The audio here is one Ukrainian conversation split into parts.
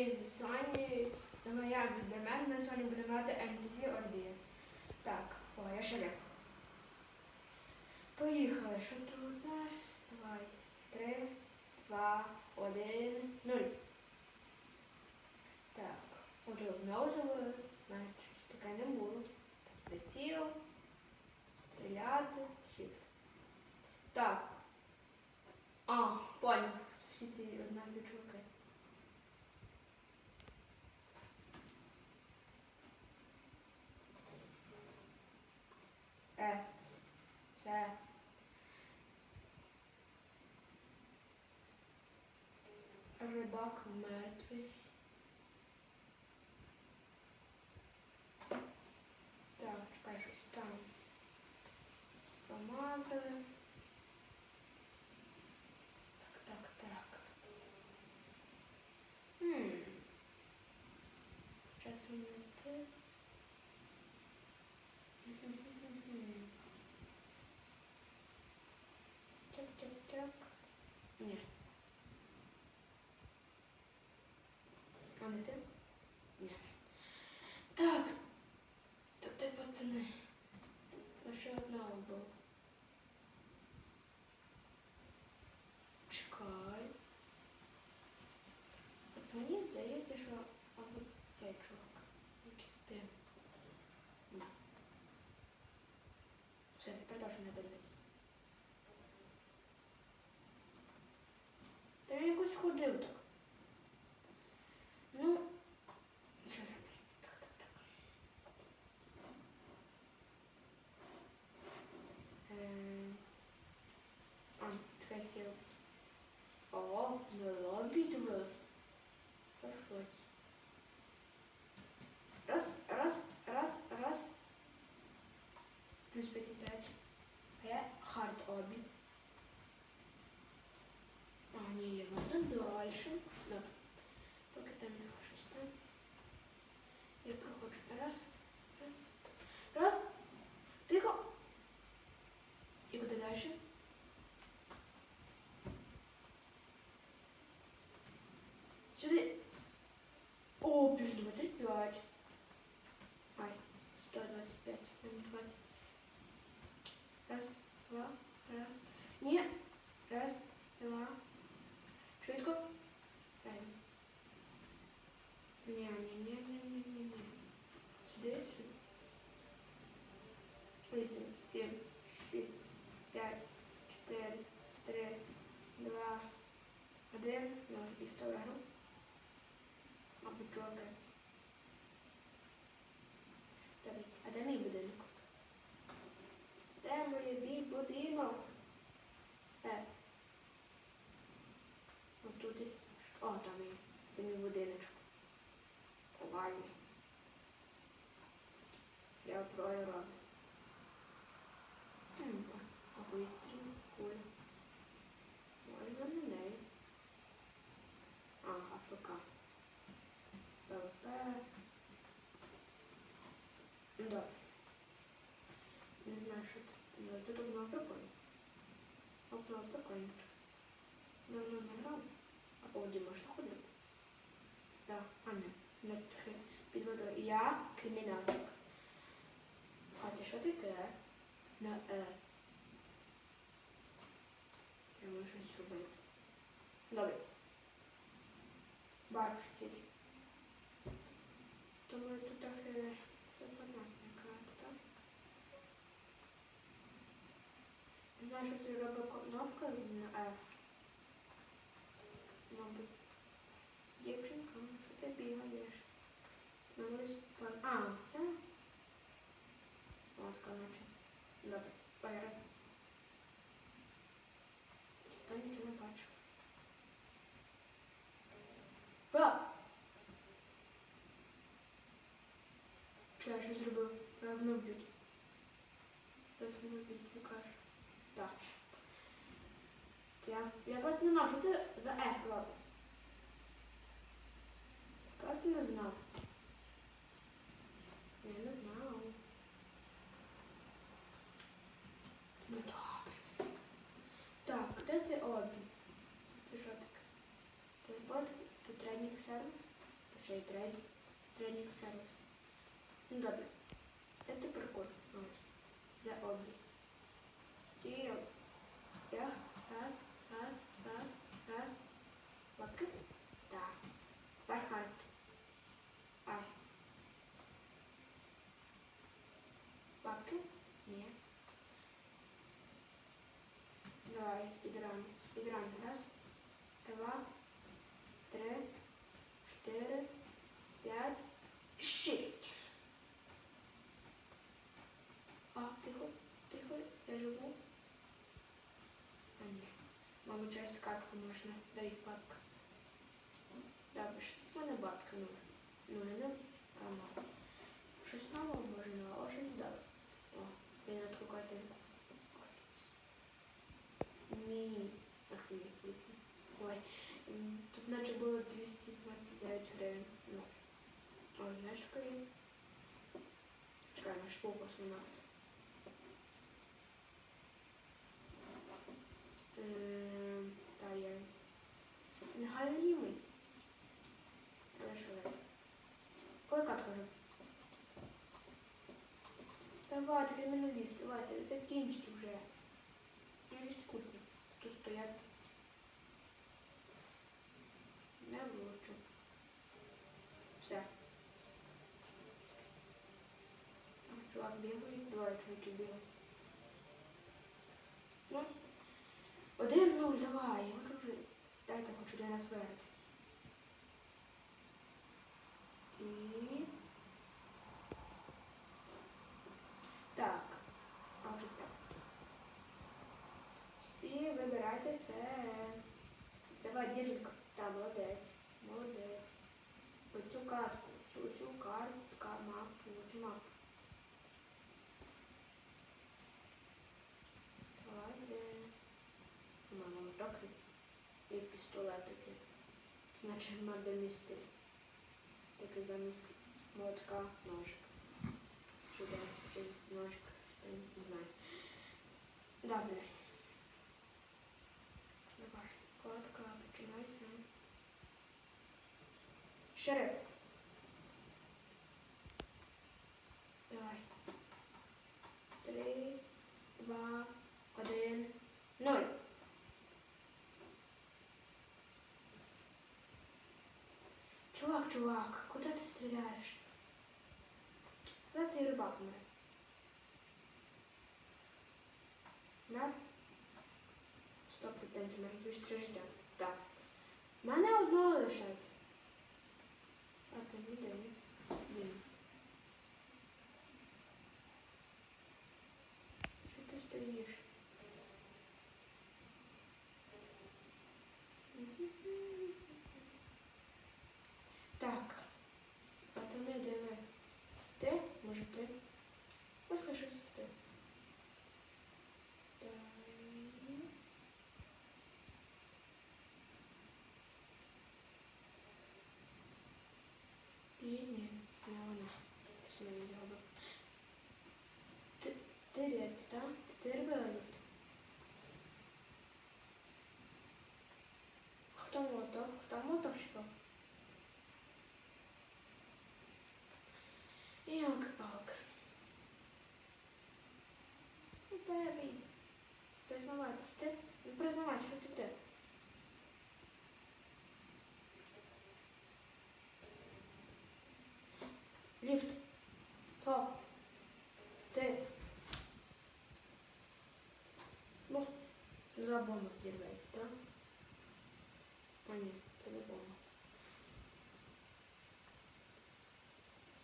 Ми з Соні, це моя ми сьогодні будемо грати NPC Ордія. Так, о, я шериф. Поїхали. Що тут у нас? Давай. Три, два, один, нуль. Так, отут нозово, навіть щось таке не було. Так, приціл, стріляти, shift. Так. А, понял. Всі ці однакові чуваки. Е, все. Рибак мертвий. Так, чекай, щось там. Помазали. Так, так, так. Хм. Часом не те. Мгм-гм-гм. Тяк-тяк-тяк. Ні. А третє. О, не лобі дивилась. Це щось. Раз, раз, раз, раз. Плюс 50. А я хард обі. А, ні, надо дальше. Да. Поки там не Будиночок. Овальний. Я роблю. М, А повітряна куля. Можна на неї. А, АФК. ПВП. Добре. Не знаю, що тут. Ну, Тут одно прикольно. Одно прикольно. Давно не грав. А по воді можна ходити? Так, а не. Під водою. Я кримінальник. Хоча що таке? На Е. Я можу щось зробити. Добре. Бачу цілі. Думаю, тут трохи все понятно, карта, так? Знаю, що це робить кнопка на F. Мабуть. Дівчинка, що ти бігаєш? Ну, ось. А, це? От, коротше. Добре, перес. Ніхто нічого не бачив. А! Чи я щось зробив? Мене вб'ють. Зараз мене вб'ють, не кажу. Так. Я, я просто не знав, що це за F робить. Просто не знав. Я не знав. Ну так. Так, де це обі? Це що таке? Телепорт, тут тренінг сервіс. ще й трейдинг сервіс. Ну добре. Это паркур. За образ. Стіл. Я. Раз, раз, раз, раз. Лапки. Так. Тепер хард. Ай. Ні. Давай, спідран. Спідран. Раз, два, три, чотири, п'ять, шість. А, тихо, тихо, я живу. А ні. Мабуть, через картку можна. Дай папка. Добре, ж, мене бабка, ну. Ну, не а мама. Щось мало можна, а щось дав. О, я на таку картинку. Мій, дійсно. Ой, тут наче було 229 гривень. Ну. Ой, знаєш, коли? Чекай, наш був космонавт. Ем, Та я. Негалімий. Але що це? Коли катка вже? Давайте, криміналіст, давайте, закінчіть вже. Дуже скучно. Тут стоять. Не влучу. Все. Чувак бігає, двоє чоловіків бігають. Ну, один нуль, давай, я хочу вже. Дайте хоч один раз виграти. І... Так, а що це? Всі вибирайте це. Давай, дівчинка. Та, молодець. Молодець. Оцю картку, оцю картку, мапу, оцю мапу. Давайте. Мамо, так і пістолетики. Значить, донести. місце. Таке замість молотка ножик. Чи де, чи ножик спин, не знаю. Добре. Давай, Коротко починайся. Шериф. Давай. Три, два, один, ноль. Чувак, чувак, куда ты стреляешь? Це и рыбак умре. На? Сто процентів мертвіш три да. Мене одного лишають. А ти де він? Він. Що ти стоїш? Так. Пацани, де ви? Ти? Може ти? Ось скажи, що ти. Так. І ні, не вона. Що мені зробив? Ти, ти рець, так? Ти це робила люд? Хто мотор? Хто моторщиком? Ялки-палки. Признавайтесь, ти? Ну, признавайся, що ти ти? Ліфт. Хто? Ти. Ну, за бомбу підірветься, так? А ні, це не бомба.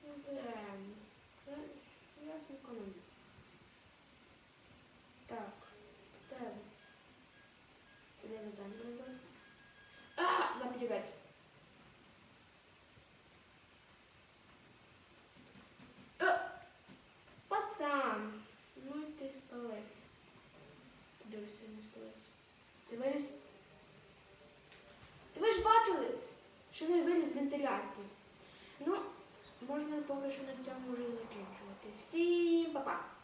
Ну, блин. Я, я з ніколи. Так. Де? ви? Де завдання робити? А, запідівець. Е, Пацан. Ну і ти спалився. Ти дуже сильно спалився. Ти виліз. Ти ви ж бачили, що він виліз з вентиляції. Ну, можна поки що на цьому вже закінчувати. Всім па-па!